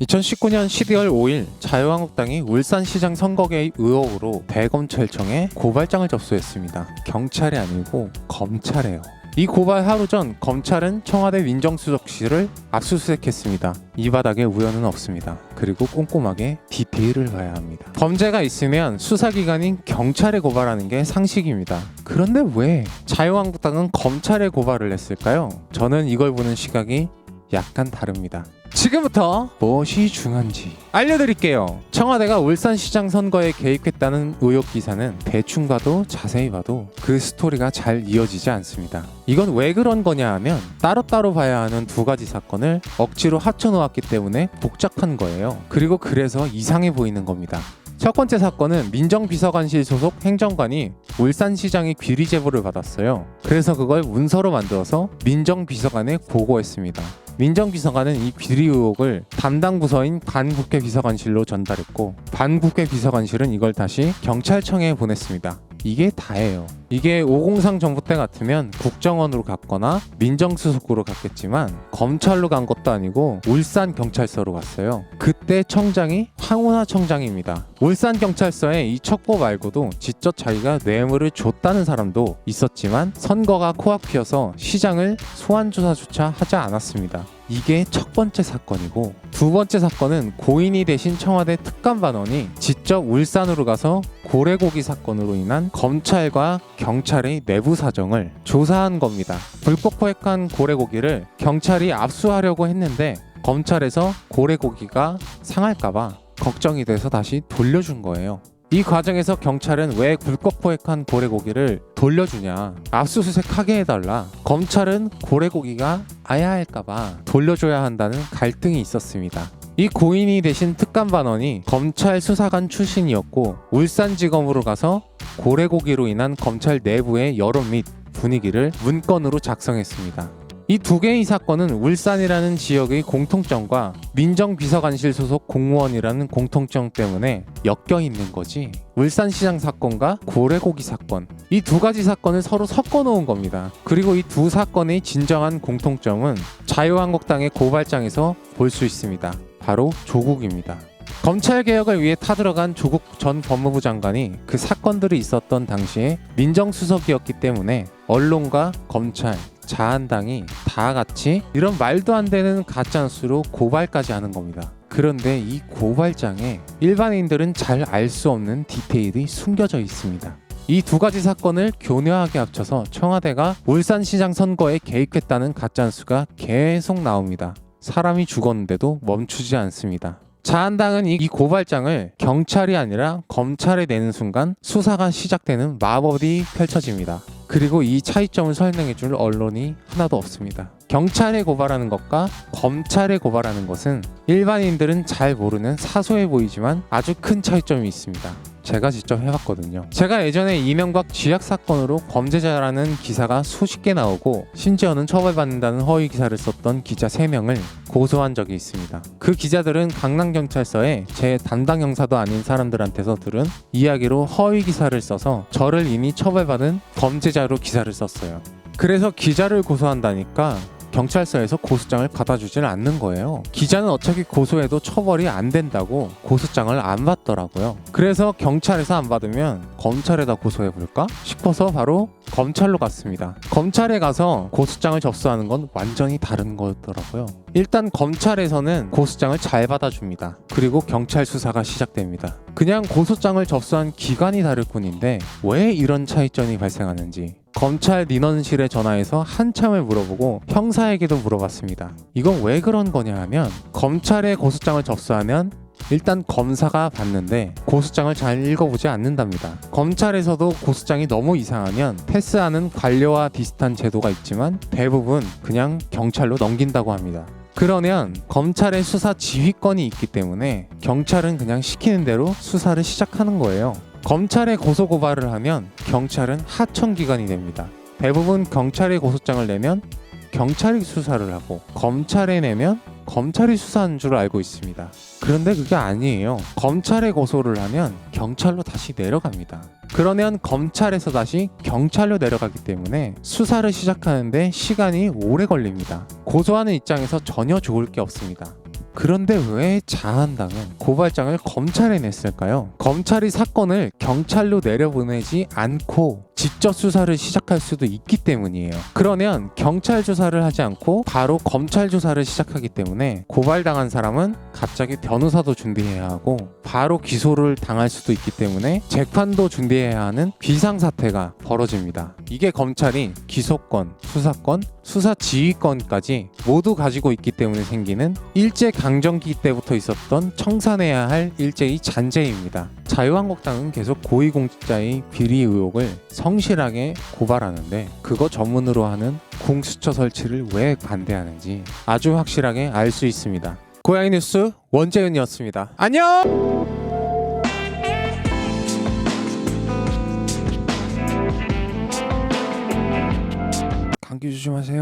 2019년 12월 5일 자유한국당이 울산시장 선거개입 의혹으로 대검찰청에 고발장을 접수했습니다. 경찰이 아니고 검찰이에요. 이 고발 하루 전 검찰은 청와대 민정수석실을 압수수색했습니다. 이 바닥에 우연은 없습니다. 그리고 꼼꼼하게 디테일을 봐야 합니다. 범죄가 있으면 수사기관인 경찰에 고발하는 게 상식입니다. 그런데 왜 자유한국당은 검찰에 고발을 했을까요? 저는 이걸 보는 시각이 약간 다릅니다. 지금부터 무엇이 중요한지 알려드릴게요. 청와대가 울산시장 선거에 개입했다는 의혹 기사는 대충 봐도 자세히 봐도 그 스토리가 잘 이어지지 않습니다. 이건 왜 그런 거냐 하면 따로따로 봐야 하는 두 가지 사건을 억지로 합쳐놓았기 때문에 복잡한 거예요. 그리고 그래서 이상해 보이는 겁니다. 첫 번째 사건은 민정비서관실 소속 행정관이 울산시장의 비리 제보를 받았어요. 그래서 그걸 문서로 만들어서 민정비서관에 보고했습니다. 민정비서관은 이 비리 의혹을 담당 부서인 반국회 비서관실로 전달했고 반국회 비서관실은 이걸 다시 경찰청에 보냈습니다. 이게 다예요. 이게 503 정부 때 같으면 국정원으로 갔거나 민정수석으로 갔겠지만 검찰로 간 것도 아니고 울산 경찰서로 갔어요. 그때 청장이 황운하 청장입니다. 울산 경찰서에 이 척보 말고도 직접 자기가 뇌물을 줬다는 사람도 있었지만 선거가 코앞이어서 시장을 소환 조사조차 하지 않았습니다. 이게 첫 번째 사건이고 두 번째 사건은 고인이 되신 청와대 특감반원이 직접 울산으로 가서 고래고기 사건으로 인한 검찰과 경찰의 내부 사정을 조사한 겁니다. 불법 포획한 고래고기를 경찰이 압수하려고 했는데 검찰에서 고래고기가 상할까봐 걱정이 돼서 다시 돌려준 거예요. 이 과정에서 경찰은 왜 불법 포획한 고래고기를 돌려주냐 압수수색하게 해달라 검찰은 고래고기가 아야 할까봐 돌려줘야 한다는 갈등이 있었습니다. 이 고인이 되신 특감반원이 검찰 수사관 출신이었고 울산지검으로 가서 고래고기로 인한 검찰 내부의 여론 및 분위기를 문건으로 작성했습니다 이 두 개의 사건은 울산이라는 지역의 공통점과 민정비서관실 소속 공무원이라는 공통점 때문에 엮여 있는 거지. 울산시장 사건과 고래고기 사건. 이 두 가지 사건을 서로 섞어 놓은 겁니다. 그리고 이 두 사건의 진정한 공통점은 자유한국당의 고발장에서 볼 수 있습니다. 바로 조국입니다. 검찰 개혁을 위해 타들어간 조국 전 법무부 장관이 그 사건들이 있었던 당시에 민정수석이었기 때문에 언론과 검찰, 자한당이 다 같이 이런 말도 안 되는 가짜뉴스로 고발까지 하는 겁니다. 그런데 이 고발장에 일반인들은 잘 알 수 없는 디테일이 숨겨져 있습니다. 이 두 가지 사건을 교묘하게 합쳐서 청와대가 울산시장 선거에 개입했다는 가짜뉴스가 계속 나옵니다. 사람이 죽었는데도 멈추지 않습니다. 자한당은 이 고발장을 경찰이 아니라 검찰에 내는 순간 수사가 시작되는 마법이 펼쳐집니다. 그리고 이 차이점을 설명해 줄 언론이 하나도 없습니다. 경찰에 고발하는 것과 검찰에 고발하는 것은 일반인들은 잘 모르는 사소해 보이지만 아주 큰 차이점이 있습니다. 제가 직접 해봤거든요. 제가 예전에 이명박 쥐약 사건으로 범죄자라는 기사가 수십 개 나오고 심지어는 처벌받는다는 허위 기사를 썼던 기자 3명을 고소한 적이 있습니다. 그 기자들은 강남경찰서에 제 담당 형사도 아닌 사람들한테서 들은 이야기로 허위 기사를 써서 저를 이미 처벌받은 범죄자로 기사를 썼어요. 그래서 기자를 고소한다니까 경찰서에서 고소장을 받아주질 않는 거예요. 기자는 어차피 고소해도 처벌이 안 된다고 고소장을 안 받더라고요. 그래서 경찰에서 안 받으면 검찰에다 고소해볼까 싶어서 바로 검찰로 갔습니다. 검찰에 가서 고소장을 접수하는 건 완전히 다른 거더라고요. 일단 검찰에서는 고소장을 잘 받아줍니다. 그리고 경찰 수사가 시작됩니다. 그냥 고소장을 접수한 기관이 다를 뿐인데 왜 이런 차이점이 발생하는지 검찰 민원실에 전화해서 한참을 물어보고 형사에게도 물어봤습니다. 이건 왜 그런 거냐 하면 검찰에 고소장을 접수하면 일단 검사가 봤는데 고소장을 잘 읽어보지 않는답니다. 검찰에서도 고소장이 너무 이상하면 패스하는 관료와 비슷한 제도가 있지만 대부분 그냥 경찰로 넘긴다고 합니다. 그러면 검찰의 수사 지휘권이 있기 때문에 경찰은 그냥 시키는 대로 수사를 시작하는 거예요. 검찰에 고소 고발을 하면 경찰은 하청 기관이 됩니다. 대부분 경찰에 고소장을 내면 경찰이 수사를 하고 검찰에 내면 검찰이 수사하는 줄 알고 있습니다. 그런데 그게 아니에요. 검찰에 고소를 하면 경찰로 다시 내려갑니다. 그러면 검찰에서 다시 경찰로 내려가기 때문에 수사를 시작하는데 시간이 오래 걸립니다. 고소하는 입장에서 전혀 좋을 게 없습니다. 그런데 왜 자한당은 고발장을 검찰에 냈을까요? 검찰이 사건을 경찰로 내려보내지 않고 직접 수사를 시작할 수도 있기 때문이에요. 그러면 경찰 조사를 하지 않고 바로 검찰 조사를 시작하기 때문에 고발당한 사람은 갑자기 변호사도 준비해야 하고 바로 기소를 당할 수도 있기 때문에 재판도 준비해야 하는 비상사태가 벌어집니다. 이게 검찰이 기소권, 수사권, 수사 지휘권까지 모두 가지고 있기 때문에 생기는 일제 강점기 때부터 있었던 청산해야 할 일제의 잔재입니다. 자유한국당은 계속 고위공직자의 비리 의혹을 성실하게 고발하는데 그거 전문으로 하는 공수처 설치를 왜 반대하는지 아주 확실하게 알 수 있습니다. 고양이 뉴스 원재윤이었습니다. 안녕! 감기 조심하세요.